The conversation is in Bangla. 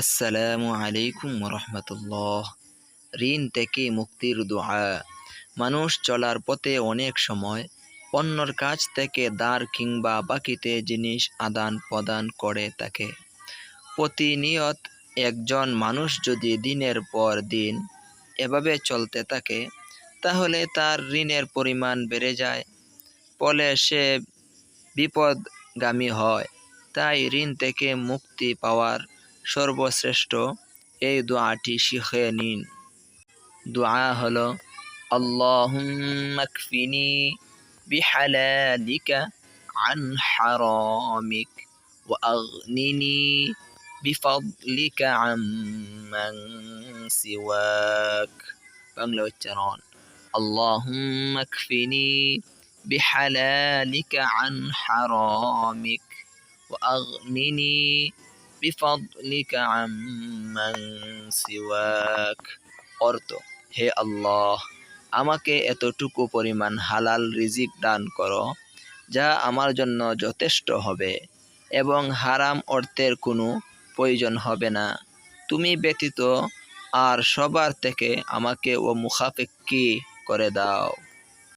আসসালামু আলাইকুম রহমতুল্লাহ ঋণ থেকে মুক্তির দোয়া। মানুষ চলার পথে অনেক সময় অন্যর কাছ থেকে দাঁড় কিংবা বাকিতে জিনিস আদান প্রদান করে থাকে। প্রতিনিয়ত একজন মানুষ যদি দিনের পর দিন এভাবে চলতে থাকে, তাহলে তার ঋণের পরিমাণ বেড়ে যায়, ফলে সে বিপদগামী হয়। তাই ঋণ থেকে মুক্তি পাওয়ার সর্বশ্রেষ্ঠ এই দোয়াটি শিখে নিন দোয়া হলো আল্লাহুম্মাকফিনি বিহালালিকা আন হারামিক ওয়া আগনিনি বিফাদলিকা আম্মান সিওয়াক বাংলা উচ্চারণ আল্লাহুম্মাকফিনি বিহালালিকা আন হারামিক ওয়া আগনিনি আম্মান সিওয়াক অর্থ, হে আল্লাহ, আমাকে এতটুকু পরিমাণ হালাল রিজিক দান করো, যা আমার জন্য যথেষ্ট হবে এবং হারাম অর্থের কোনো প্রয়োজন হবে না। তুমি ব্যতীত আর সবার থেকে আমাকে ও মুখাপেক্ষি করে দাও।